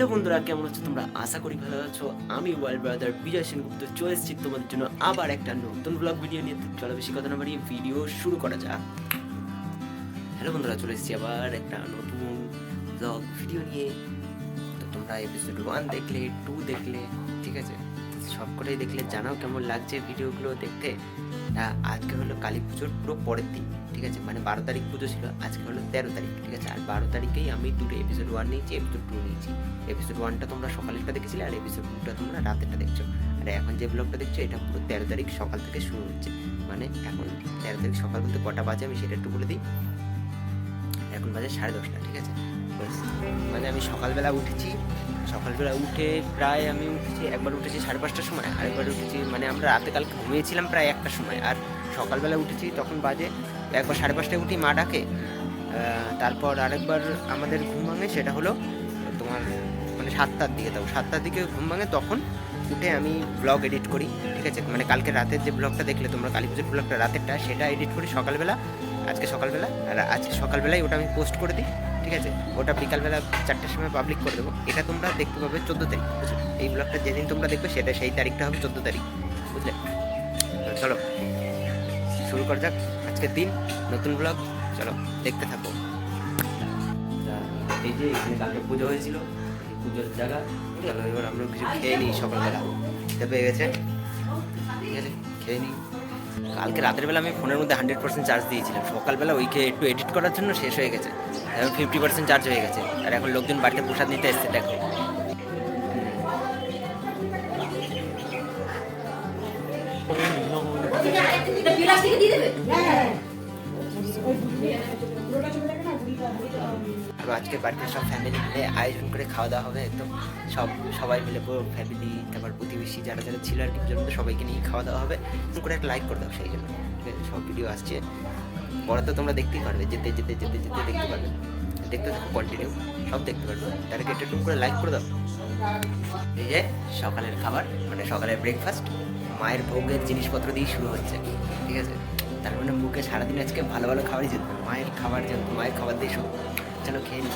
Hello বন্ধুরা, কেমন আছো তোমরা? আশা করি ভালো আছো। আমি ওয়ার্ল্ড ব্রাদার বিজয় সেনগুপ্ত, চলে এসেছি তোমাদের জন্য আবার একটা নতুন ব্লগ ভিডিও নিয়ে। চলো বেশি কথা না বাড়িয়ে ভিডিও শুরু করা যাক। হ্যালো বন্ধুরা, চলে এসেছি আবার একটা নতুন ব্লগ ভিডিও নিয়ে। তো তোমরা এপিসোড ওয়ান দেখলে টু দেখলে, ঠিক আছে? সবকটাই দেখলে জানাও কেমন লাগছে ভিডিওগুলো দেখতে। তা আজকে হলো কালী পুজোর পুরো পরের দিন, ঠিক আছে? মানে বারো তারিখ পুজো ছিল, আজকে হলো তেরো তারিখ, ঠিক আছে? আর বারো তারিখেই আমি দুটো এপিসোড ওয়ান নিয়েছি এপিসোড টু নিয়েছি। এপিসোড ওয়ানটা তোমরা সকালেরটা দেখেছিলে আর এপিসোড টুটা তোমরা রাতেরটা দেখছ। আর এখন যে ব্লগটা দেখছ, এটা পুরো তেরো তারিখ সকাল থেকে শুরু হচ্ছে। মানে এখন তেরো তারিখ সকাল বলতে কটা বাজে আমি সেটা একটু বলে দিই। এখন বাজে সাড়ে দশটা, ঠিক আছে। মানে আমি সকালবেলা উঠেছি। সকালবেলা উঠে প্রায় আমি উঠেছি, একবার উঠেছি সাড়ে পাঁচটার সময়, আরেকবার উঠেছি মানে আমরা রাতে কাল ঘুমিয়েছিলাম প্রায় একটার সময়। আর সকালবেলা উঠেছি, তখন বাজে একবার সাড়ে পাঁচটায় উঠি মা ডাকে। তারপর আরেকবার আমাদের ঘুম ভাঙে, সেটা হলো তোমার মানে সাতটার দিকে তাও। সাতটার দিকে ঘুম ভাঙে, তখন উঠে আমি ব্লগ এডিট করি, ঠিক আছে? মানে কালকে রাতের যে ব্লগটা দেখলে তোমরা কালী পুজোর ব্লগটা রাতেরটা, সেটা এডিট করি সকালবেলা। আজকে সকালবেলা, আর আজকে সকালবেলায় ওটা আমি পোস্ট করে দিই, ঠিক আছে? ওটা বিকালবেলা চারটের সময় পাবলিক করে দেবো। এটা তোমরা দেখতে পাবে চোদ্দ তারিখ, বুঝলে? এই ব্লগটা যেদিন তোমরা দেখবে সেটা সেই তারিখটা হবে চোদ্দ তারিখ, বুঝলে? চলো, শুরু করা যাক আজকের দিন, নতুন ব্লগ চলো, দেখতে থাকো। এই যে এখানে কালকে পুজো হয়েছিল পুজোর জায়গা চলো এবার আমরা কিছু খেয়ে নিই সকালবেলা। পেয়ে গেছে? ঠিক আছে, খেয়ে নিই। কালকে রাতের বেলা আমি ফোনের মধ্যে হান্ড্রেড পার্সেন্ট চার্জ দিয়েছিলাম। সকালবেলা ওইকে একটু এডিট করার জন্য শেষ হয়ে গেছে। এখন ফিফটি পার্সেন্ট চার্জ হয়ে গেছে। আর এখন লোকজন বাড়িতে প্রসাদ নিতে এসছে, দেখো। দিয়ে দেবে তো আজকে বাড়িতে সব ফ্যামিলি মিলে আয়োজন করে খাওয়া দাওয়া হবে একদম সব, সবাই মিলে পুরো ফ্যামিলি তারপর প্রতিবেশী যারা যারা ছিল আর কি মধ্যে সবাইকে নিয়ে খাওয়া দাওয়া হবে। করে একটা লাইক করে দাও সেই জন্য। সব ভিডিও আসছে। পরে তো তোমরা দেখতেই পারবে, যেতে যেতে যেতে যেতে দেখতে পারবে। দেখতে থাকো কন্টিনিউ সব দেখতে পারবে। আগে একটা টুক করে লাইক করে দাও। এই যে, সকালের খাবার মানে সকালের ব্রেকফাস্ট মায়ের ভোগের জিনিসপত্র দিয়ে শুরু হচ্ছে, ঠিক আছে? তার মানে মুখে সারাদিন আজকে ভালো ভালো খাবারই যেত মায়ের খাবার যেত, মায়ের খাবার দিয়ে শুরু। চলো খেয়ে নিই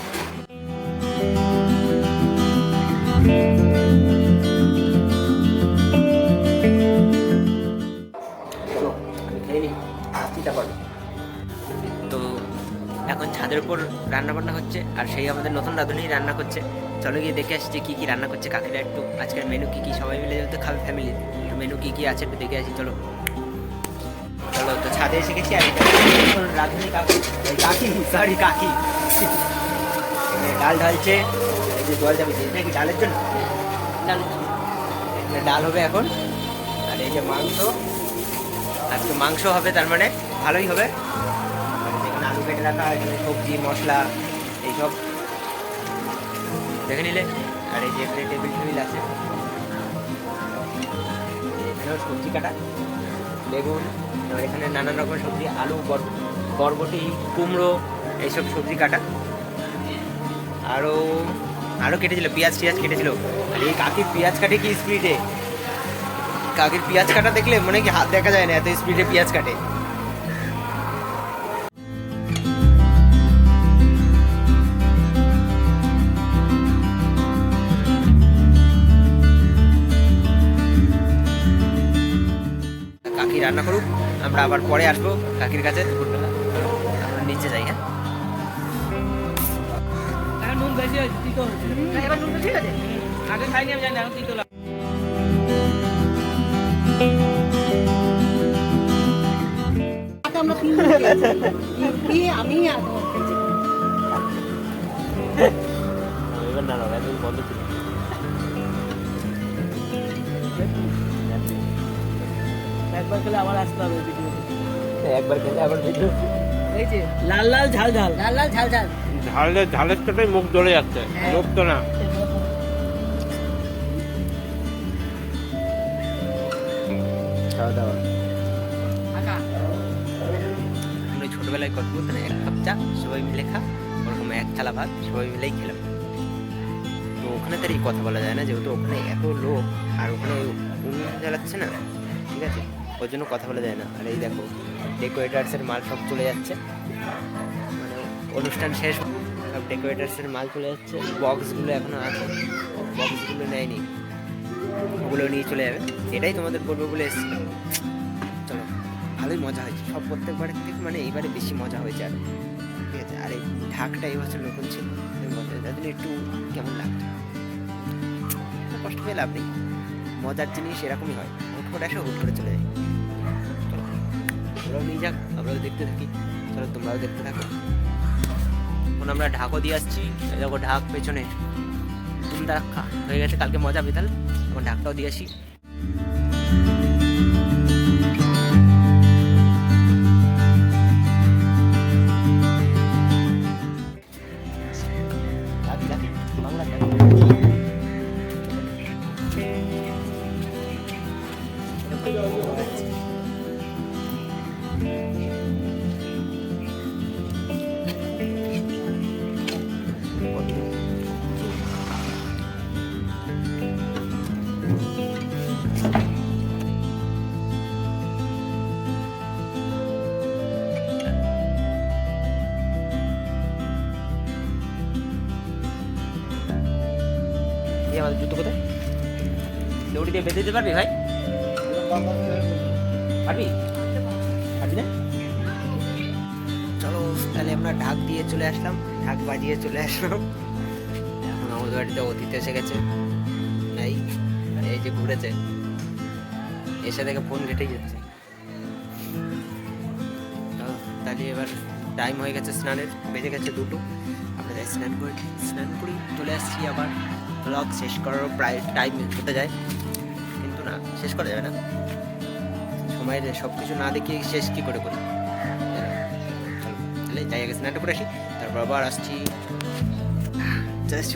চলো, খেয়ে নিই আসছি তারপর তো এখন ছাদের উপর রান্না বান্না হচ্ছে আর সেই আমাদের নতুন রাঁধুনি রান্না করছে। চলো গিয়ে দেখে আসছি কি কি রান্না করছে কাকিরা একটু। আজকের মেনু কি কি সবাই মিলে যেহেতু খাবে ফ্যামিলি মেনু কি কি আছে একটু দেখে আসি চলো। চলো তো ছাদে এসে গেছি আর রাঁধুনি কাকি কাকি সরি কাকি। এখানে ডাল ঢালছে। এই যে জল যাবে এটা কি ডালের জন্য? ডাল এখানে ডাল হবে এখন। আর এই যে মাংস। আজকে মাংস হবে তার মানে ভালোই হবে। এখানে আলু কেটে রাখা এখানে সবজি মশলা এইসব। দেখে নিলে। আর এই যে এখানে টেবিল টেবিল আছে। এখানেও সবজি কাটা। বেগুন। এখানে নানান রকম সবজি আলু বর- বরবটি কুমড়ো এইসব সবজি কাটা। আরও আরও কেটেছিল, পেঁয়াজ টিয়াজ কেটেছিল। আর এই কাকির পেঁয়াজ কাটে কি স্পিডে কাকির পেঁয়াজ কাটা দেখলে মনে কি হাত দেখা যায় না, এত স্পিডে পেঁয়াজ কাটে। কাকি রান্না করুক, আমরা আবার পরে আসব। কাকির কাছে দুপুরবেলা বেশি হয়েছে তিতো হয়েছে এবার নুন আগে খাইনি আমি জানি এখন তিতো একবার খেলে আবার আসতে একবার খেলে লাল লাল ঝাল ঝাল লাল লাল ঝাল ঝাল ঝালের ঝালের সাথেই মুখ জ্বলে যাচ্ছে। হ্যাঁ। লোক তো না খাওয়া দাওয়া ছোটবেলায় করব তাহলে এক কাপ চা সবাই মিলে খা ওরকম এক থালা ভাত সবাই মিলেই খেলাম। তো ওখানে তার এই কথা বলা যায় না যেহেতু ওখানে এত লোক আর ওখানে উনুন জ্বালাচ্ছে না ঠিক আছে? ওর জন্য কথা বলা যায় না। আর এই দেখো ডেকোরেটার্সের মাল সব চলে যাচ্ছে। অনুষ্ঠান শেষ, সব ডেকোরেটার্সের মাল চলে যাচ্ছে বক্সগুলো এখনও আছে বক্সগুলো নেয়নি, ওগুলো নিয়ে চলে যাবে, এটাই তোমাদের বলব বলে এসেছিলাম চলো, ভালোই মজা হয়েছে, সব প্রত্যেকবারের থেকে মানে এইবারে বেশি মজা হয়েছে আর। ঠিক আছে, আর এই ঢাকটা এই বছর নতুন ছিল তার জন্য একটু কেমন লাগতো কষ্ট পেয়ে লাভ নেই, মজার জিনিস এরকমই হয়, হুট করে আসে, হুট করে চলে যায় চলো ওরাও নিয়ে যাক, আমরাও দেখতে থাকি, চলো, তোমরাও দেখতে থাকো। এখন আমরা ঢাকও দিয়ে আসছি। দেখো ঢাক পেছনে। তুমি রাখা হয়ে গেছে, কালকে মজা পেতাল এখন ঢাকটাও দিয়ে আসি। দিয়ে বেঁধে দিতে পারবি ভাই? পারবি? পারবি না? চলো, তাহলে আমরা ঢাক দিয়ে চলে আসলাম, ঢাক বাজিয়ে চলে আসলাম। এখন আমাদের বাড়িতে অতীত এসে গেছে। এই এই যে ঘুরেছে। এসে দেখে ফোন ঘেটেই যাচ্ছে। তাহলে এবার টাইম হয়ে গেছে স্নানের, বেজে গেছে দুটো। আমরা যাই স্নান করি স্নান করি চলে আসছি আবার। ব্লগ শেষ করারও প্রায় টাইম হতে যায়। শেষ করা যাবে না? সময়ের সব কিছু না দেখে শেষ কি করে করি? তাহলে যাই আগে স্নানটা করে আসি তারপর আবার আসছি।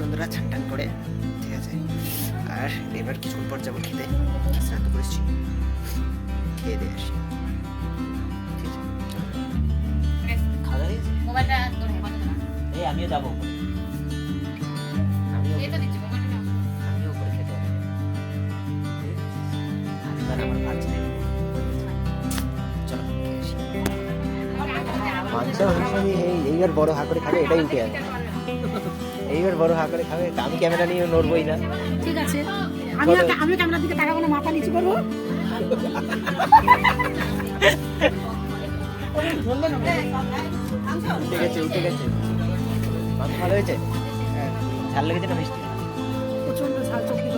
বন্ধুরা চান টান করে ঠিক আছে? আর এবার কিছুক্ষণ পর যাব খেতে। স্নান তো করেছি খেয়ে দিয়ে আসি। ঠিক আছে? চলো। আর আমার চলো। এইবার বড় হা করে খাবে এটাই উঠে যাবে এইবার বড় হা করে খাবে আমি ক্যামেরা নিয়ে নড়বই না। ঠিক আছে। আমি আমি ক্যামেরার দিকে তাকাবো না মাথা নিচু করব। উঠে গেছে উঠে গেছে। মাংস ভালো হয়েছে? হ্যাঁ ঝাল লেগেছে না মিষ্টি? প্রচণ্ড ঝাল চোখে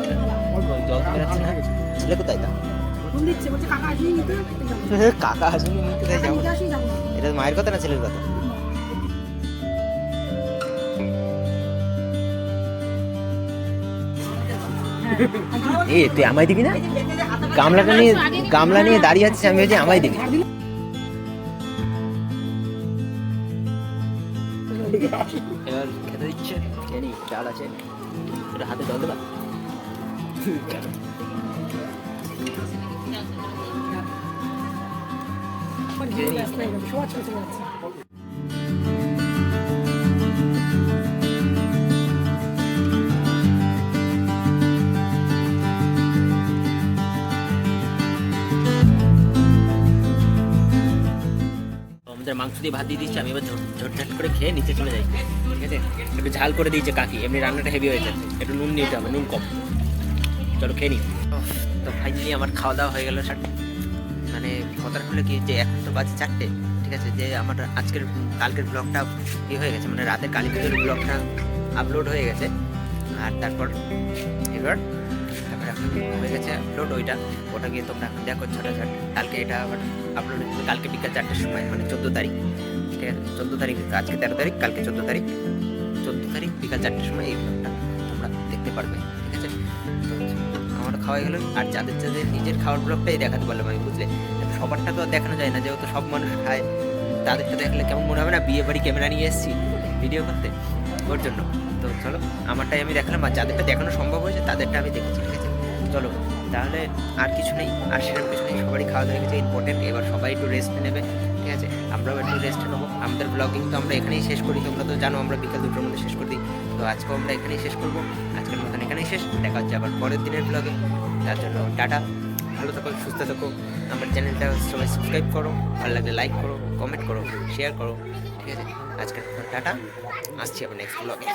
জল। বেরোচ্ছে না। ছেলে কোথায় তা? ফোন দিচ্ছে বলছে কাকা আসবি নিতে? কাকা কাকা যাব। এটা মায়ের কথা না ছেলের কথা? এ তুই আমায় দিবি না? গামলাটা নিয়ে গামলা নিয়ে দাঁড়িয়ে আছিস আমি বলছি আমায় দিবি। এবার খেতে দিচ্ছে খেয়ে চাল আছে। এটা হাতে জল দেবা? আমাদের মাংস দিয়ে ভাত দিয়ে দিচ্ছে আমি এবার ঝট- ঝটঝট করে খেয়ে নিচে চলে যাই। ঠিক আছে? একটু ঝাল করে দিয়েছে কাকি, এমনি রান্নাটা হেভি হয়েছে। একটু নুন নিতে হবে, নুন কম। চলো খেয়ে নিই তো ফাইনালি আমার খাওয়া দাওয়া হয়ে গেল মানে কথাটা হলো কি যে এখন তো বাজে চারটে, ঠিক আছে? যে আমার আজকের, কালকের ব্লগটা ইয়ে হয়ে গেছে মানে রাতে কালী পুজোর ব্লগটা আপলোড হয়ে গেছে। আর তারপর এবার তারপর এখন হয়ে গেছে আপলোড ওইটা, ওটা গিয়ে তোমরা এখন দেখো ছটা ছট কালকে এটা আবার আপলোড হচ্ছে, কালকে বিকাল চারটের সময় মানে চোদ্দ তারিখ, ঠিক আছে? চোদ্দ তারিখ, আজকে তেরো তারিখ, কালকে চোদ্দ তারিখ। চোদ্দ তারিখ বিকাল চারটের সময় এই ব্লগটা তোমরা দেখতে পারবে। আমার খাওয়া গেল। আর যাদের যাদের নিজের খাওয়ার ব্লগটাই দেখাতে পারলাম আমি, বুঝলে? সবারটা তো দেখানো যায় না, যেহেতু সব মানুষ খায়। তাদেরটা দেখলে কেমন মনে হবে না? বিয়ে বাড়ি ক্যামেরা নিয়ে এসেছি ভিডিও করতে ওর জন্য। তো চলো, আমারটাই আমি দেখালাম, আর যাদেরটা দেখানো সম্ভব হয়েছে, তাদেরটা আমি দেখেছি, ঠিক আছে? চলো, তাহলে আর কিছু নেই, আর সেরকম কিছু নেই, সবারই খাওয়া দাওয়া গেছে ইম্পর্টেন্ট এবার সবাই একটু রেস্ট নেবে, ঠিক আছে? আমরাও একটু রেস্ট নেব, আমাদের ব্লগিং তো আমরা এখানেই শেষ করি, তোমরা তো জানো, আমরা বিকাল দুটোর মধ্যে শেষ করে দিই। তো আজকেও আমরা এখানেই শেষ করব, আজকের মতন এখানেই শেষ, দেখা হচ্ছে আবার পরের দিনের ব্লগে তার জন্য টাটা। ভালো থাকো, সুস্থ থাকো। আমার চ্যানেলটা সবাই সাবস্ক্রাইব করো, ভালো লাগলে লাইক করো কমেন্ট করো শেয়ার করো। ঠিক আছে? আজকের টাটা। আসছি আবার নেক্সট ব্লগে